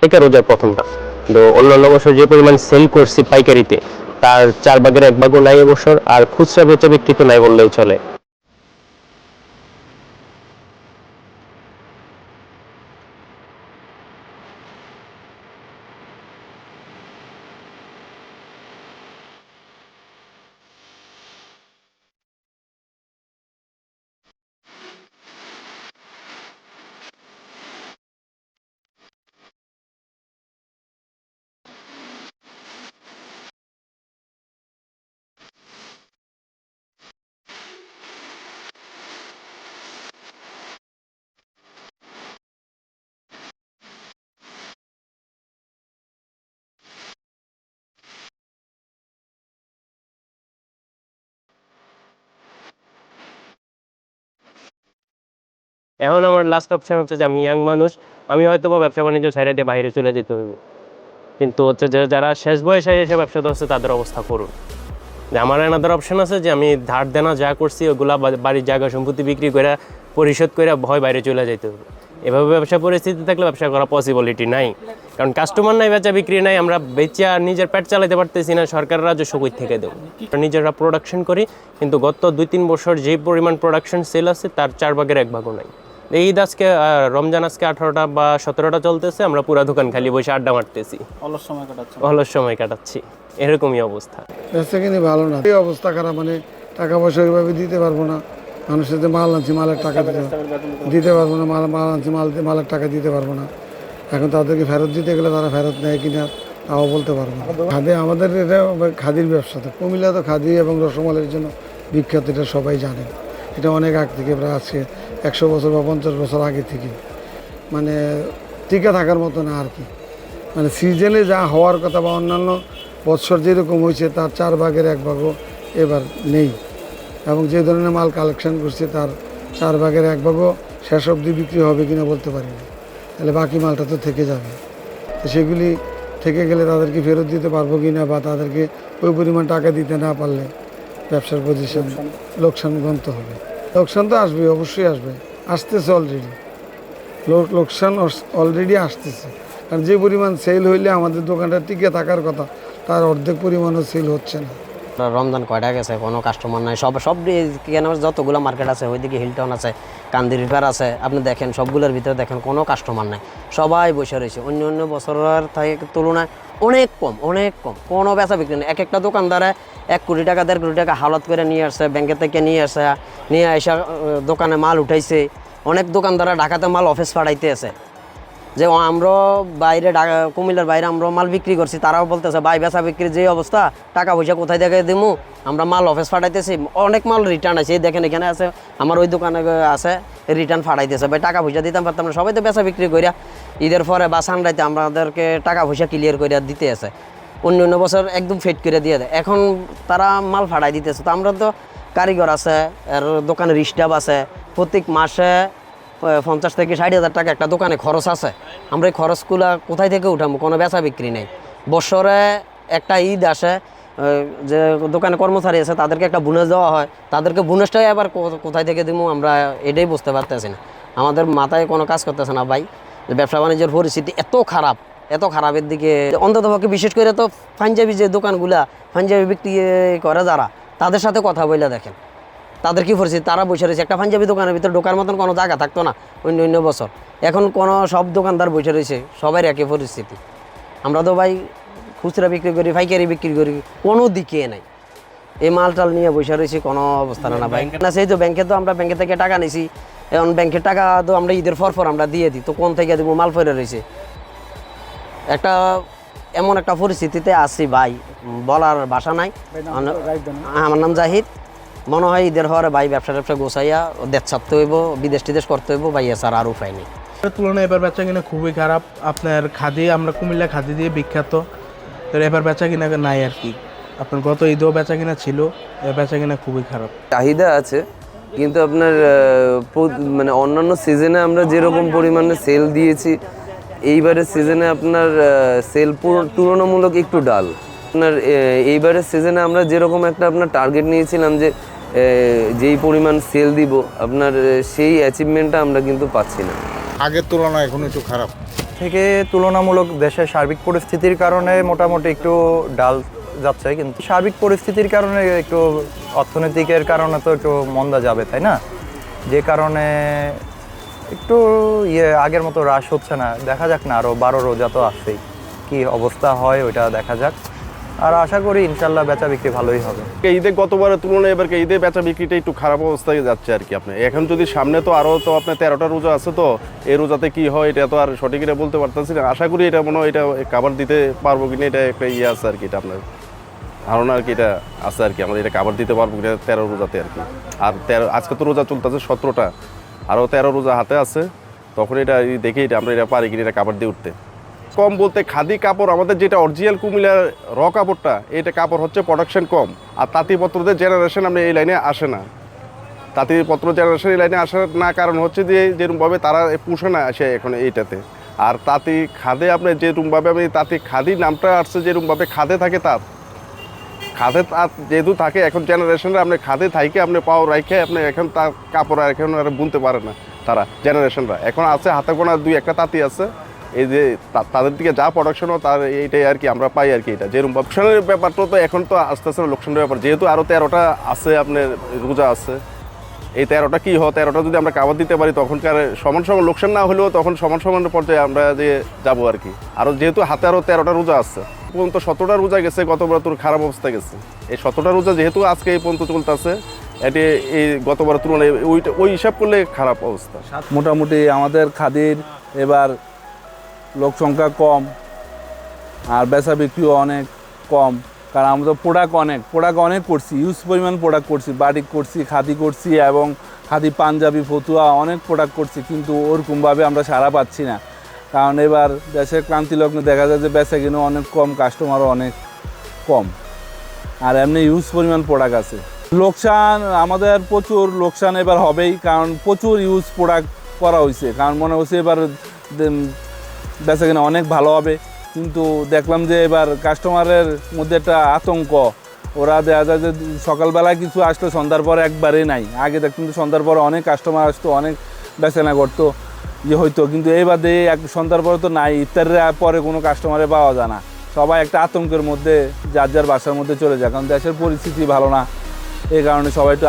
থেকে রোজার প্রথমটা। তো অন্যান্য বছর যে পরিমাণ সেল করছি পাইকারিতে, তার চার ভাগের এক ভাগও নাই এবছর আর খুচরা বেচা বিক্রি তো নাই বললেই চলে। এখন আমার লাস্ট অপশন হচ্ছে যে আমি ইয়াং মানুষ, আমি হয়তো বা ব্যবসা বাণিজ্য সাইডে দিয়ে বাইরে চলে যেতে হবে কিন্তু হচ্ছে যে যারা শেষ বয়সে এসে ব্যবসা ধরছে তাদের অবস্থা করুন। যে আমার এনাদের অপশন আছে যে আমি ধার দেনা যা করছি, ওগুলা বাড়ির জায়গা সম্পত্তি বিক্রি করে পরিশোধ করে ভয় বাইরে চলে যেতে হবে এভাবে ব্যবসা পরিস্থিতি থাকলে ব্যবসা করা পসিবিলিটি নাই। কারণ কাস্টমার নাই, বেচা বিক্রি নাই, আমরা বেচে আর নিজের পেট চালাতে পারতেছি না, সরকার রাজস্ব কই থেকে দেবো। নিজেরা প্রোডাকশন করি, কিন্তু গত দুই তিন বছর যে পরিমাণ প্রোডাকশন সেল আছে, তার চার ভাগের এক ভাগও নাই। ঈদ আজকে রমজান আজকে আঠারোটা বা সতেরোটা চলতেছে আমরা পুরা দোকান খালি বসে আড্ডা মারতেছি। অলস সময় কাটাচ্ছে অলস সময় কাটাচ্ছি। এরকমই অবস্থা। বেচা কিনি ভালো না। এই অবস্থা খারাপ মানে টাকা পয়সা ওইভাবে দিতে পারব না। মানুষের যে মাল আনছি মালের টাকা দিতে দিতে পারব না মাল মাল আনছি মাল মালের টাকা দিতে পারব না। এখন তাদেরকে ফেরত দিতে গেলে তারা ফেরত নেয় কিনা তাও বলতে পারব না। খাদি আমাদের এটা খাদির ব্যবসা তো। কুমিল্লা তো খাদি এবং রসমালের জন্য বিখ্যাত এটা সবাই জানে। এটা অনেক আগ থেকে প্রায় আজকে একশো বছর বা পঞ্চাশ বছর আগে থেকে। মানে টিকে থাকার মতো না আর কি। মানে সিজনে যা হওয়ার কথা বা অন্যান্য বৎসর যেরকম হয়েছে তার চার ভাগের এক ভাগও এবার নেই। এবং যে ধরনের মাল কালেকশন করছে তার চার ভাগের এক ভাগও শেষ অবধি বিক্রি হবে কিনা বলতে পারি না। তাহলে বাকি মালটা তো থেকে যাবে। তো সেগুলি থেকে গেলে তাদেরকে ফেরত দিতে পারব কি না বা তাদেরকে ওই পরিমাণ টাকা দিতে না পারলে ব্যবসার পজিশন লোকসান। গ্রন্থ হবে। লোকসান তো আসবে অবশ্যই আসবে। আসতেছে অলরেডি লোকসান অলরেডি আসতেছে। কারণ যে পরিমাণ সেল হইলে আমাদের দোকানটা টিকে থাকার কথা, তার অর্ধেক পরিমাণও সেল হচ্ছে না। রমজান কয়টা গেছে? কোনো কাস্টমার নাই। সব সব কেন যতগুলো মার্কেট আছে, ওইদিকে হিলটন আছে কান্দি রিভার আছে, আপনি দেখেন, সবগুলোর ভিতরে দেখেন, কোনো কাস্টমার নাই। সবাই বসে রয়েছে। অন্য অন্য বছরের থেকে তুলনায় অনেক কম অনেক কম। কোনো বেচা বিক্রি নেই। এক একটা দোকানদারে এক কোটি টাকা, দেড় কোটি টাকা হালত করে নিয়ে আসছে ব্যাংকে থেকে নিয়ে আসে, নিয়ে এসে দোকানে মাল উঠাইছে। অনেক দোকানদাররা ঢাকাতে মাল অফিস পাঠাইতে আছে। যে আমরা বাইরে ঢাকা- কুমিল্লার বাইরে আমরা মাল বিক্রি করছি। তারাও বলতেছে, ভাই, বেচা বিক্রির যে অবস্থা, টাকা পয়সা কোথায় থেকে দিমু? আমরা মাল অফিস পাঠাইতেছি। অনেক মাল রিটার্ন আছে দেখেন, এখানে আছে, আমার ওই দোকানে আছে। রিটার্ন ফাটাইতেছে ভাই, টাকা পয়সা দিতাম পারতাম না, সবাই তো বেচা বিক্রি করিয়া ঈদের পরে বা সানরাইতে আমাদেরকে টাকা পয়সা ক্লিয়ার করিয়া দিতে আছে। অন্য অন্য বছর একদম ফেট করে দিয়ে দেয়। এখন তারা মাল ফাটাই দিতেছে। তো আমরা তো কারিগর আছে, আর দোকানের স্টাফ আছে। প্রত্যেক মাসে পঞ্চাশ থেকে ষাট হাজার টাকা একটা দোকানে খরচ আছে। আমরা এই খরচগুলা কোথায় থেকে উঠাবো কোনো বেচা বিক্রি নেই। বছরে একটা ঈদ আসে যে দোকানে কর্মচারী আছে, তাদেরকে একটা বোনাস দেওয়া হয়। তাদেরকে বোনাসটাই আবার কোথায় থেকে দিব আমরা এটাই বুঝতে পারতেছি না। আমাদের মাথায় কোনো কাজ করতেছে না ভাই। ব্যবসা বাণিজ্যের পরিস্থিতি এত খারাপ, এত খারাপের দিকে। অন্ততপক্ষে বিশেষ করে তো পাঞ্জাবি যে দোকানগুলা, পাঞ্জাবি বিক্রি করে যারা, তাদের সাথে কথা বলে দেখেন। তাদের কি পরিস্থিতি? তারা বসে রয়েছে। একটা পাঞ্জাবি দোকানের ভিতরে ঢোকার মতন কোনো জায়গা থাকতো না অন্য অন্য বছর। এখন কোনো সব দোকানদার বসে রয়েছে। সবাই একই পরিস্থিতি। আমরা তো ভাই খুচরা বিক্রি করি পাইকারি বিক্রি করি কোনো দিকে নাই। এই মাল টাল নিয়ে বসে রয়েছি কোনো অবস্থা না ভাই। না সেই তো ব্যাংকে তো আমরা ব্যাংকে থেকে টাকা নিছি। এখন ব্যাংকের টাকা তো আমরা ঈদের পর পর আমরা দিয়ে দিই তো কোন থেকে দেবো? মাল ফেরে রয়েছে। একটা এমন একটা পরিস্থিতিতে আছি ভাই বলার ভাষা নাই। আমার নাম জাহিদ। মনে হয় ঈদের হওয়ার ভাই ব্যবসা ট্যাবসা গোছাইয়া দেশ ছাড়তে হইব বিদেশ টিদেশ করতে হইব ভাই এছাড়া আর উপায় নেই। তুলনায় এবার বেচা কিনা খুবই খারাপ। আপনার খাদি আমরা কুমিল্লা খাদি দিয়ে বিখ্যাত। তো এবার বেচা কিনা নাই আর কি। আপনার গত ঈদেও বেচা কিনা ছিল এবার বেচা কিনা খুবই খারাপ। চাহিদা আছে কিন্তু আপনার মানে অন্যান্য সিজনে আমরা যেরকম পরিমাণে সেল দিয়েছি এইবারের সিজনে আপনার সেল তুলনামূলক একটু ডাল আপনার এইবারের সিজনে আমরা যেরকম একটা আপনার টার্গেট নিয়েছিলাম যে যেই পরিমাণ সেল দিব আপনার সেই অ্যাচিভমেন্টটা আমরা কিন্তু পাচ্ছি না। আগের তুলনায় এখন একটু খারাপ। থেকে তুলনামূলক দেশের সার্বিক পরিস্থিতির কারণে মোটামুটি একটু ডাল যাচ্ছে, কিন্তু সার্বিক পরিস্থিতির কারণে একটু অর্থনৈতিকের কারণে তো একটু মন্দা যাবে, তাই না? যে কারণে একটু ইয়ে আগের মতো হ্রাস হচ্ছে না। দেখা যাক না আরও বারো রোজা তো আসছেই কী অবস্থা হয় ওইটা দেখা যাক। আর আশা করি ইনশাল্লাহ বেচা বিক্রি ভালোই হবে। ঈদে গতবারের তুলনায় এবার ঈদে বেচা বিক্রিটা একটু খারাপ অবস্থায় যাচ্ছে আর কি আপনি? এখন যদি সামনে তো আরও তো আপনার তেরোটা রোজা আছে তো, এই রোজাতে কি হয় এটা তো আর সঠিক এটা বলতে পারতেছি না। আশা করি এটা মনে হয় এটা কাবার দিতে পারব কিনা এটা একটা ইয়ে আছে আর কি, এটা আপনার ধারণা আর কি এটা আছে আর কি। আমরা এটা কাবার দিতে পারব কিনা তেরো রোজাতে আর কি। আর তেরো, আজকে তো রোজা চলতেছে সতেরোটা। আরও তেরো রোজা হাতে আছে, তখন এটা দেখে এটা আমরা এটা পারি কিনা এটা কাবার দিয়ে উঠতে। কম বলতে খাদি কাপড়, আমাদের যেটা অরিজিনাল কুমিল্লার র কাপড়টা, এটা কাপড় হচ্ছে প্রোডাকশন কম। আর তাঁতিপত্রদের জেনারেশন আমরা এই লাইনে আসে না। তাঁতিপত্র জেনারেশন এই লাইনে আসার না কারণ হচ্ছে যে, যেরকমভাবে তারা পুষে না আসে এখন এইটাতে। আর তাঁতি খাদে আপনি যেরকমভাবে আমি তাঁতি খাদি নামটা আসছে, যেরকমভাবে খাদে থাকে তাঁত। খাদে তাঁত যেহেতু থাকে, এখন জেনারেশনে আপনি খাদে থাইকে আপনি পাও রাইখে আপনি এখন তার কাপড় আর এখন আর বুনতে পারে না তারা জেনারেশনরা এখন আছে হাতে গোনা দুই একটা তাঁতি আছে। এই যে তাদের দিকে যা প্রোডাকশনও তার এইটাই আর কি, আমরা পাই আর কি এটা। যেরকম লোকসানের ব্যাপারটা তো এখন তো আস্তে আস্তে লোকসানের ব্যাপার। যেহেতু আরও তেরোটা আছে আপনার, রোজা আছে। এই তেরোটা কি হয়? তেরোটা যদি আমরা কাবার দিতে পারি, তখনকার সমান সমান লোকসান না হলেও তখন সমান সমান পর্যায়ে আমরা যে যাব আর কি। আর যেহেতু হাতে আরও তেরোটা রোজা আছে পর্যন্ত সতেরোটা রোজা গেছে গতবার তোর খারাপ অবস্থা গেছে। এই সতেরোটা রোজা যেহেতু আজকে এই পর্যন্ত চলতেছে, এটি এই গতবার তুলনায় ওইটা ওই হিসাব করলে খারাপ অবস্থা। মোটামুটি আমাদের খাদির এবার লোক সংখ্যা কম, আর বেচা বিক্রিও অনেক কম, কারণ আমরা তো প্রোডাক্ট অনেক প্রোডাক্ট অনেক করছি ইউজ পরিমাণ প্রোডাক্ট করছি, বাড়ি করছি, খাদি করছি, এবং খাদি, পাঞ্জাবি, ফতুয়া অনেক প্রোডাক্ট করছি, কিন্তু ওরকমভাবে আমরা সারা পাচ্ছি না। কারণ এবার দেশের ক্রান্তি লগ্নে দেখা যায় যে বেচা কিনে অনেক কম কাস্টমারও অনেক কম, আর এমনি ইউজ পরিমাণ প্রোডাক্ট আছে। লোকসান, আমাদের প্রচুর লোকসান এবার হবেই, কারণ প্রচুর ইউজ প্রোডাক্ট করা হয়েছে কারণ মনে হচ্ছে এবার বেচা কিনা অনেক ভালো হবে। কিন্তু দেখলাম যে এবার কাস্টমারের মধ্যে একটা আতঙ্ক। ওরা দেখা যায় যে সকালবেলা কিছু আসলো, সন্ধ্যার পরে একবারেই নাই। আগে দেখতাম যে সন্ধ্যার পরে অনেক কাস্টমার আসতো, অনেক বেচাকেনা করতো ইয়ে হইতো কিন্তু এইবার দিয়ে এক সন্ধ্যার পরে তো নাই, ইফতারের পরে কোনো কাস্টমারে পাওয়া যায় না। সবাই একটা আতঙ্কের মধ্যে, যার যার বাসার মধ্যে চলে যায়। কারণ দেশের পরিস্থিতি ভালো না। এই কারণে সবাই একটু